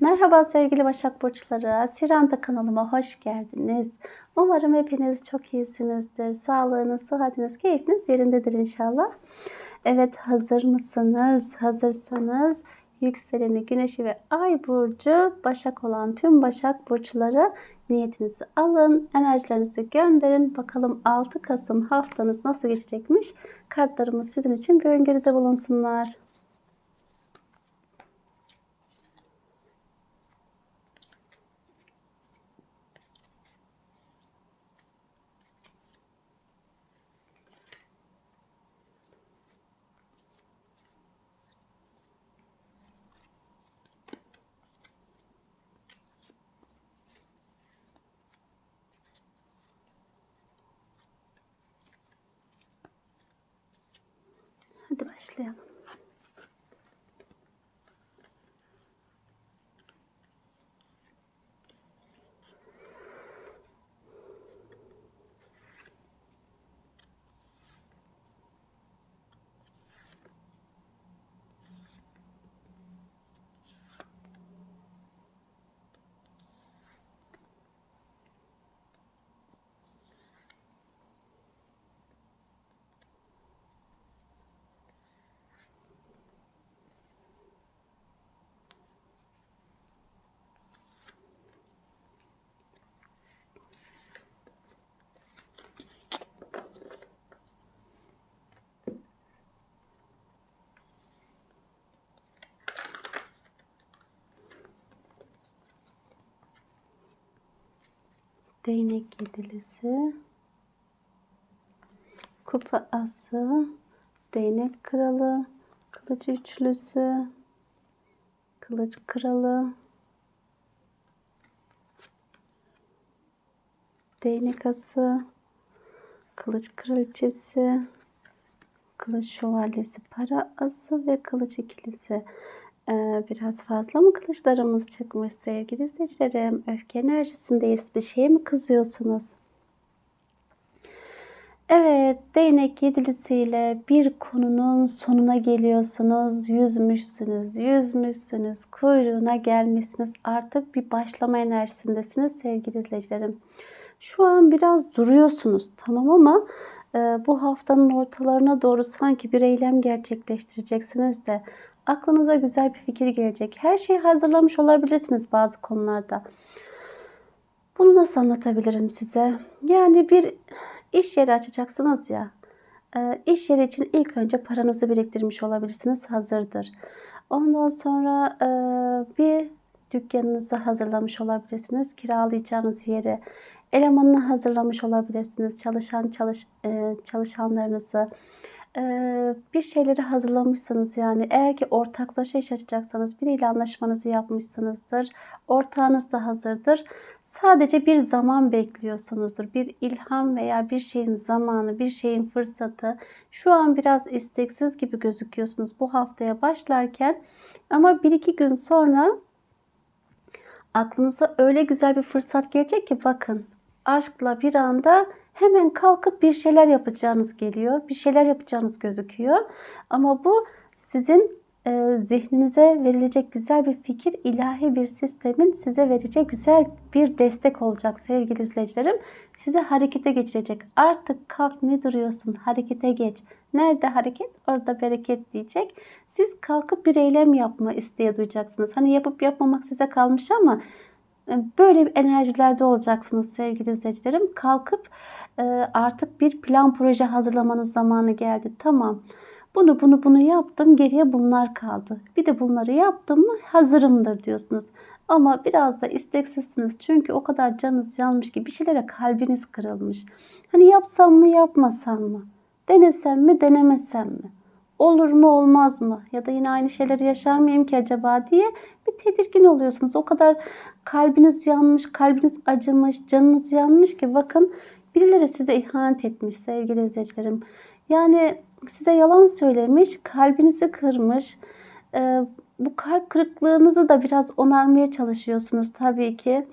Merhaba sevgili Başak Burçları. Siranda kanalıma hoş geldiniz. Umarım hepiniz çok iyisinizdir. Sağlığınız, sıhhatiniz, keyfiniz yerindedir inşallah. Evet hazır mısınız? Hazırsanız yükseleni, güneşi ve ay burcu Başak olan tüm Başak Burçları niyetinizi alın, enerjilerinizi gönderin. Bakalım 6 Kasım haftanız nasıl geçecekmiş? Kartlarımız sizin için bir öngörüde bulunsunlar. انتبهش تبقاش Değnek yedilisi, kupa ası, değnek kralı, kılıç üçlüsü, kılıç kralı, değnek ası, kılıç kraliçesi, kılıç şövalyesi, para ası ve kılıç ikilisi. Biraz fazla mı kılıçlarımız çıkmış sevgili izleyicilerim? Öfke enerjisindeyiz. Bir şeye mi kızıyorsunuz? Evet, değnek yedilisiyle bir konunun sonuna geliyorsunuz. Yüzmüşsünüz, yüzmüşsünüz, kuyruğuna gelmişsiniz. Artık bir başlama enerjisindesiniz sevgili izleyicilerim. Şu an biraz duruyorsunuz tamam ama bu haftanın ortalarına doğru sanki bir eylem gerçekleştireceksiniz de aklınıza güzel bir fikir gelecek. Her şeyi hazırlamış olabilirsiniz bazı konularda. Bunu nasıl anlatabilirim size? Yani bir iş yeri açacaksınız ya. E, iş yeri için ilk önce paranızı biriktirmiş olabilirsiniz. Hazırdır. Ondan sonra e, bir dükkanınızı hazırlamış olabilirsiniz. Kiralayacağınız yeri elemanını hazırlamış olabilirsiniz. Çalışan çalış e, çalışanlarınızı bir şeyleri hazırlamışsınız yani eğer ki ortaklaşa iş açacaksanız biriyle anlaşmanızı yapmışsınızdır. Ortağınız da hazırdır. Sadece bir zaman bekliyorsunuzdur. Bir ilham veya bir şeyin zamanı, bir şeyin fırsatı. Şu an biraz isteksiz gibi gözüküyorsunuz bu haftaya başlarken ama bir iki gün sonra aklınıza öyle güzel bir fırsat gelecek ki bakın aşkla bir anda hemen kalkıp bir şeyler yapacağınız geliyor. Bir şeyler yapacağınız gözüküyor. Ama bu sizin e, zihninize verilecek güzel bir fikir, ilahi bir sistemin size verecek güzel bir destek olacak sevgili izleyicilerim. Size harekete geçirecek. Artık kalk ne duruyorsun? Harekete geç. Nerede hareket? Orada bereket diyecek. Siz kalkıp bir eylem yapma isteği duyacaksınız. Hani yapıp yapmamak size kalmış ama e, böyle bir enerjilerde olacaksınız sevgili izleyicilerim. Kalkıp artık bir plan proje hazırlamanız zamanı geldi. Tamam. Bunu bunu bunu yaptım. Geriye bunlar kaldı. Bir de bunları yaptım mı hazırımdır diyorsunuz. Ama biraz da isteksizsiniz. Çünkü o kadar canınız yanmış ki bir şeylere kalbiniz kırılmış. Hani yapsam mı yapmasam mı? Denesem mi denemesem mi? Olur mu olmaz mı? Ya da yine aynı şeyleri yaşar mıyım ki acaba diye bir tedirgin oluyorsunuz. O kadar kalbiniz yanmış, kalbiniz acımış, canınız yanmış ki bakın birileri size ihanet etmiş sevgili izleyicilerim. Yani size yalan söylemiş, kalbinizi kırmış. Ee, bu kalp kırıklığınızı da biraz onarmaya çalışıyorsunuz tabii ki.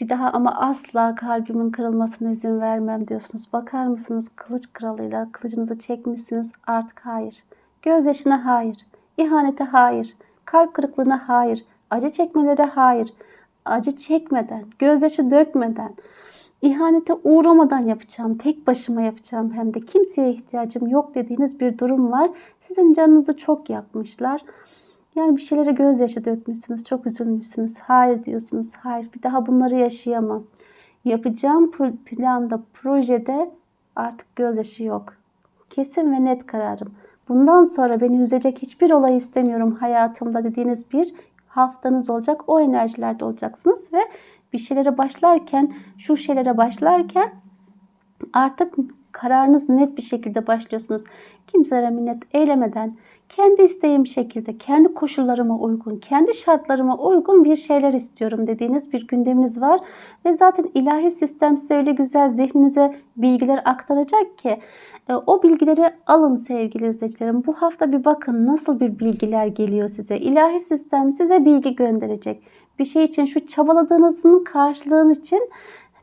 Bir daha ama asla kalbimin kırılmasına izin vermem diyorsunuz. Bakar mısınız kılıç kralıyla kılıcınızı çekmişsiniz artık hayır. Gözyaşına hayır. İhanete hayır. Kalp kırıklığına hayır. Acı çekmelere hayır. Acı çekmeden, gözyaşı dökmeden, ihanete uğramadan yapacağım. Tek başıma yapacağım hem de kimseye ihtiyacım yok dediğiniz bir durum var. Sizin canınızı çok yakmışlar. Yani bir şeylere gözyaşı dökmüşsünüz, çok üzülmüşsünüz. Hayır diyorsunuz, hayır bir daha bunları yaşayamam. Yapacağım planda, projede artık gözyaşı yok. Kesin ve net kararım. Bundan sonra beni üzecek hiçbir olay istemiyorum hayatımda dediğiniz bir haftanız olacak. O enerjilerde olacaksınız ve bir şeylere başlarken, şu şeylere başlarken artık kararınız net bir şekilde başlıyorsunuz. Kimselere minnet eylemeden, kendi isteğim şekilde, kendi koşullarıma uygun, kendi şartlarıma uygun bir şeyler istiyorum dediğiniz bir gündeminiz var. Ve zaten ilahi sistem size öyle güzel zihninize bilgiler aktaracak ki e, o bilgileri alın sevgili izleyicilerim. Bu hafta bir bakın nasıl bir bilgiler geliyor size. İlahi sistem size bilgi gönderecek. Bir şey için şu çabaladığınızın karşılığın için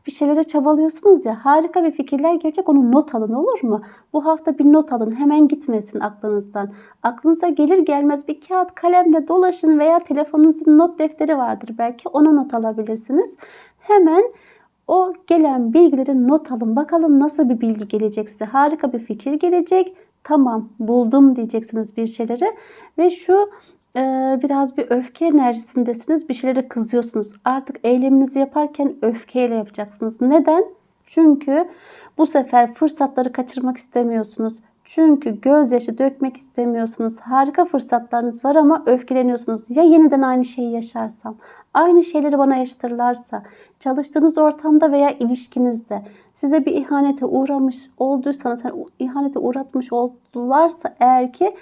bir şeylere çabalıyorsunuz ya harika bir fikirler gelecek onu not alın olur mu? Bu hafta bir not alın hemen gitmesin aklınızdan. Aklınıza gelir gelmez bir kağıt kalemle dolaşın veya telefonunuzun not defteri vardır belki ona not alabilirsiniz. Hemen o gelen bilgileri not alın bakalım nasıl bir bilgi gelecek size harika bir fikir gelecek. Tamam buldum diyeceksiniz bir şeyleri ve şu biraz bir öfke enerjisindesiniz. Bir şeylere kızıyorsunuz. Artık eyleminizi yaparken öfkeyle yapacaksınız. Neden? Çünkü bu sefer fırsatları kaçırmak istemiyorsunuz. Çünkü gözyaşı dökmek istemiyorsunuz. Harika fırsatlarınız var ama öfkeleniyorsunuz. Ya yeniden aynı şeyi yaşarsam? Aynı şeyleri bana yaşatırlarsa, çalıştığınız ortamda veya ilişkinizde size bir ihanete uğramış olduysanız, yani ihanete uğratmış oldularsa eğer ki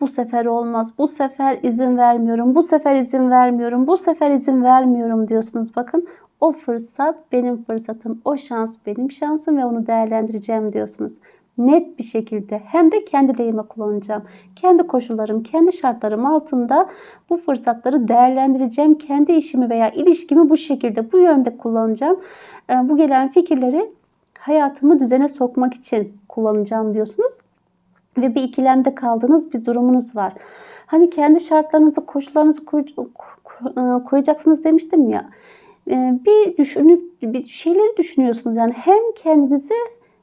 bu sefer olmaz. Bu sefer izin vermiyorum. Bu sefer izin vermiyorum. Bu sefer izin vermiyorum diyorsunuz. Bakın o fırsat benim fırsatım. O şans benim şansım ve onu değerlendireceğim diyorsunuz. Net bir şekilde hem de kendi lehime kullanacağım. Kendi koşullarım, kendi şartlarım altında bu fırsatları değerlendireceğim. Kendi işimi veya ilişkimi bu şekilde, bu yönde kullanacağım. Ee, bu gelen fikirleri hayatımı düzene sokmak için kullanacağım diyorsunuz ve bir ikilemde kaldığınız bir durumunuz var. Hani kendi şartlarınızı, koşullarınızı e, koyacaksınız demiştim ya. E, bir düşünüp bir şeyleri düşünüyorsunuz yani hem kendinizi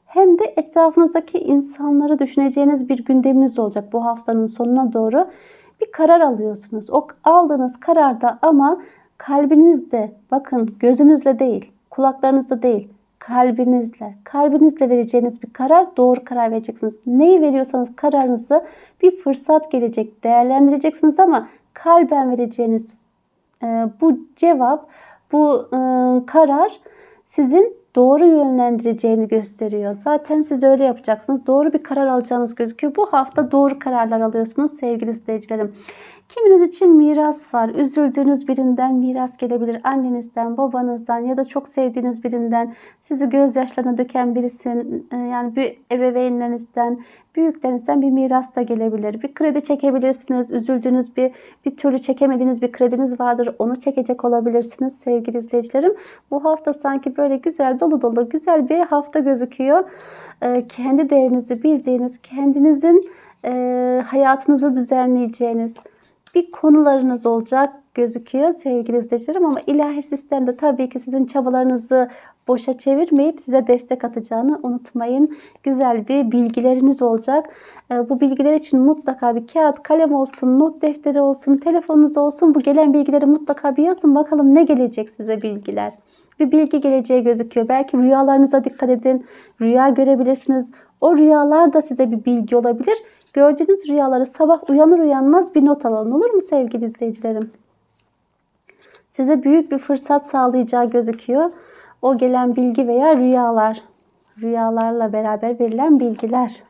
hem de etrafınızdaki insanları düşüneceğiniz bir gündeminiz olacak bu haftanın sonuna doğru. Bir karar alıyorsunuz. O aldığınız kararda ama kalbinizde bakın gözünüzle değil, kulaklarınızda değil, kalbinizle, kalbinizle vereceğiniz bir karar doğru karar vereceksiniz. Neyi veriyorsanız kararınızı bir fırsat gelecek değerlendireceksiniz ama kalben vereceğiniz e, bu cevap, bu e, karar sizin doğru yönlendireceğini gösteriyor. Zaten siz öyle yapacaksınız. Doğru bir karar alacağınız gözüküyor. Bu hafta doğru kararlar alıyorsunuz sevgili izleyicilerim. Kiminiz için miras var. Üzüldüğünüz birinden miras gelebilir. Annenizden, babanızdan ya da çok sevdiğiniz birinden, sizi gözyaşlarına döken birisinin e, yani bir ebeveynlerinizden, büyüklerinizden bir miras da gelebilir. Bir kredi çekebilirsiniz. Üzüldüğünüz bir bir türlü çekemediğiniz bir krediniz vardır. Onu çekecek olabilirsiniz sevgili izleyicilerim. Bu hafta sanki böyle güzel dolu dolu güzel bir hafta gözüküyor. E, kendi değerinizi bildiğiniz, kendinizin e, hayatınızı düzenleyeceğiniz, bir konularınız olacak gözüküyor sevgili izleyicilerim ama ilahi sistemde tabii ki sizin çabalarınızı boşa çevirmeyip size destek atacağını unutmayın. Güzel bir bilgileriniz olacak. Ee, bu bilgiler için mutlaka bir kağıt, kalem olsun, not defteri olsun, telefonunuz olsun. Bu gelen bilgileri mutlaka bir yazın bakalım ne gelecek size bilgiler. Bir bilgi geleceği gözüküyor. Belki rüyalarınıza dikkat edin. Rüya görebilirsiniz. O rüyalar da size bir bilgi olabilir. Gördüğünüz rüyaları sabah uyanır uyanmaz bir not alın olur mu sevgili izleyicilerim? Size büyük bir fırsat sağlayacağı gözüküyor. O gelen bilgi veya rüyalar. Rüyalarla beraber verilen bilgiler.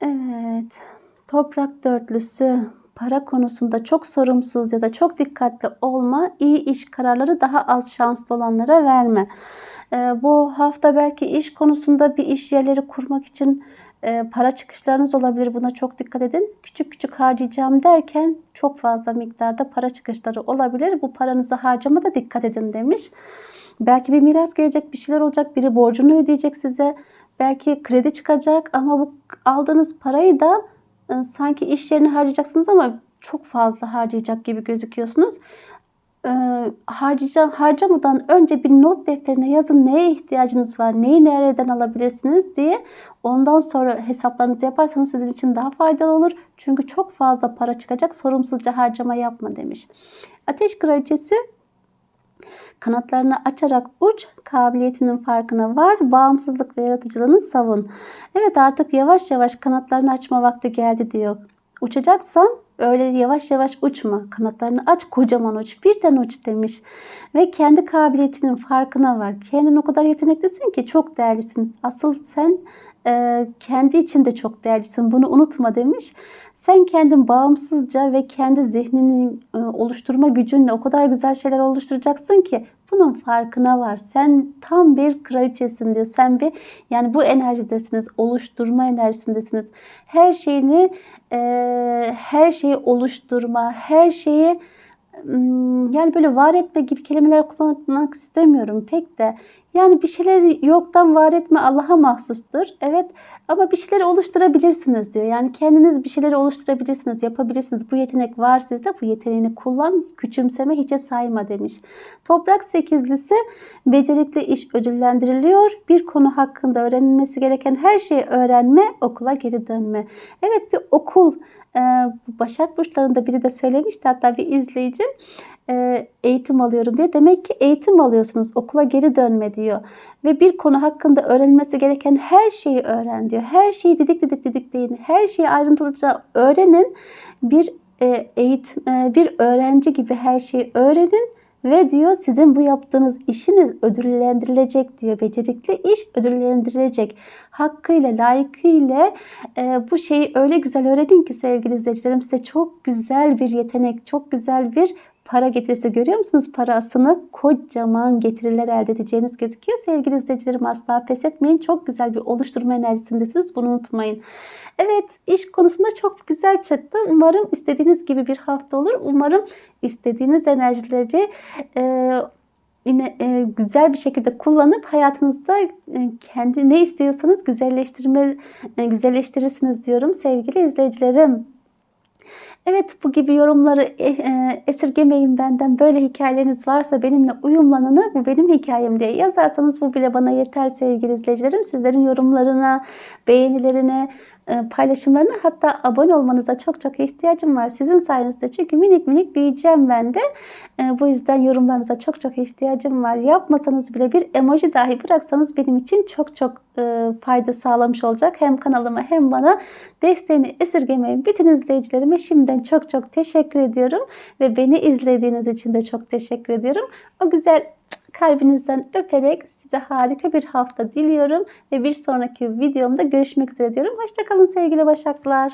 Evet. Toprak dörtlüsü para konusunda çok sorumsuz ya da çok dikkatli olma, iyi iş kararları daha az şanslı olanlara verme. Ee, bu hafta belki iş konusunda bir iş yerleri kurmak için e, para çıkışlarınız olabilir. Buna çok dikkat edin. Küçük küçük harcayacağım derken çok fazla miktarda para çıkışları olabilir. Bu paranızı harcamada dikkat edin demiş. Belki bir miras gelecek, bir şeyler olacak. Biri borcunu ödeyecek size. belki kredi çıkacak ama bu aldığınız parayı da sanki iş yerine harcayacaksınız ama çok fazla harcayacak gibi gözüküyorsunuz. E, harcayacağım, harcamadan önce bir not defterine yazın neye ihtiyacınız var, neyi nereden alabilirsiniz diye. Ondan sonra hesaplarınızı yaparsanız sizin için daha faydalı olur. Çünkü çok fazla para çıkacak, sorumsuzca harcama yapma demiş. Ateş kraliçesi Kanatlarını açarak uç, kabiliyetinin farkına var, bağımsızlık ve yaratıcılığını savun. Evet artık yavaş yavaş kanatlarını açma vakti geldi diyor. Uçacaksan öyle yavaş yavaş uçma. Kanatlarını aç, kocaman uç, birden uç demiş. Ve kendi kabiliyetinin farkına var. Kendin o kadar yeteneklisin ki çok değerlisin. Asıl sen e, kendi içinde çok değerlisin. Bunu unutma demiş. Sen kendin bağımsızca ve kendi zihnini e, oluşturma gücünle o kadar güzel şeyler oluşturacaksın ki bunun farkına var. Sen tam bir kraliçesin diyor. Sen bir yani bu enerjidesiniz. Oluşturma enerjisindesiniz. Her şeyini e, her şeyi oluşturma, her şeyi yani böyle var etme gibi kelimeler kullanmak istemiyorum pek de. Yani bir şeyleri yoktan var etme Allah'a mahsustur. Evet ama bir şeyleri oluşturabilirsiniz diyor. Yani kendiniz bir şeyleri oluşturabilirsiniz, yapabilirsiniz. Bu yetenek var sizde. Bu yeteneğini kullan, küçümseme, hiçe sayma demiş. Toprak sekizlisi becerikli iş ödüllendiriliyor. Bir konu hakkında öğrenilmesi gereken her şeyi öğrenme, okula geri dönme. Evet bir okul Başak Burçlarında biri de söylemişti hatta bir izleyici e, eğitim alıyorum diye. Demek ki eğitim alıyorsunuz. Okula geri dönme diyor. Ve bir konu hakkında öğrenilmesi gereken her şeyi öğren diyor. Her şeyi didik didik didik deyin. Her şeyi ayrıntılıca öğrenin. Bir e, eğitim, e, bir öğrenci gibi her şeyi öğrenin ve diyor sizin bu yaptığınız işiniz ödüllendirilecek diyor. Becerikli iş ödüllendirilecek. Hakkıyla, layıkıyla e, bu şeyi öyle güzel öğrenin ki sevgili izleyicilerim size çok güzel bir yetenek, çok güzel bir para getirisi görüyor musunuz? Parasını kocaman getiriler elde edeceğiniz gözüküyor. Sevgili izleyicilerim asla pes etmeyin. Çok güzel bir oluşturma enerjisindesiniz. Bunu unutmayın. Evet iş konusunda çok güzel çıktı. Umarım istediğiniz gibi bir hafta olur. Umarım istediğiniz enerjileri e, yine e, güzel bir şekilde kullanıp hayatınızda e, kendi ne istiyorsanız güzelleştirme e, güzelleştirirsiniz diyorum sevgili izleyicilerim. Evet bu gibi yorumları e, e, esirgemeyin benden. Böyle hikayeleriniz varsa benimle uyumlanını bu benim hikayem diye yazarsanız bu bile bana yeter sevgili izleyicilerim. Sizlerin yorumlarına, beğenilerine, paylaşımlarına hatta abone olmanıza çok çok ihtiyacım var. Sizin sayenizde çünkü minik minik büyüyeceğim ben de. E, bu yüzden yorumlarınıza çok çok ihtiyacım var. Yapmasanız bile bir emoji dahi bıraksanız benim için çok çok e, fayda sağlamış olacak. Hem kanalıma hem bana desteğini esirgemeyin. Bütün izleyicilerime şimdiden çok çok teşekkür ediyorum. Ve beni izlediğiniz için de çok teşekkür ediyorum. O güzel kalbinizden öperek size harika bir hafta diliyorum ve bir sonraki videomda görüşmek üzere diyorum. Hoşçakalın sevgili başaklar.